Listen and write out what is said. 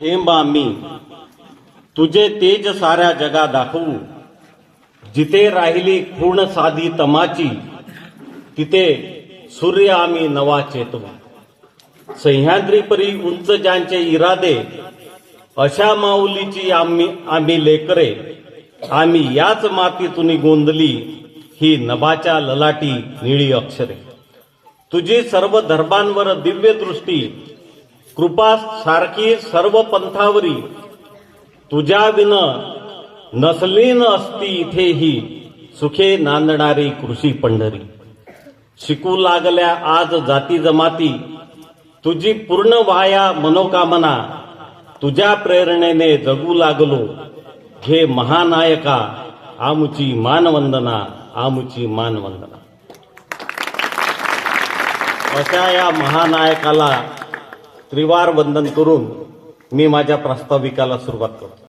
हेंबा मी तुझे तेज साऱ्या जगा दाखवू. जिथे राहिली पूर्ण साधी तमाची तिथे सूर्य आम्ही नवा चेतवा. सह्याद्री परी उंच ज्यांचे इरादे अशा माऊलीची आम्ही आम्ही लेकरे. आम्ही याच मातीतून गोंदली ही नभाच्या ललाटी निळी अक्षरे. तुझी सर्व धर्मांवर दिव्य दृष्टी कृपा सारखी सर्व पंथावरी. तुझ्या विन नसलीन असती इथेही सुखे नांदणारी कृषी पंढरी. शिकू लागल्या आज जाती जमाती तुझी पूर्ण वाया मनोकामना तुझ्या प्रेरणेने जगू लागलो. घे महानायका आमुची मानवंदना आमुची मानवंदना. अशा या महानायकाला त्रिवार वंदन करून मी माझ्या प्रास्ताविकाला सुरुवात करतो.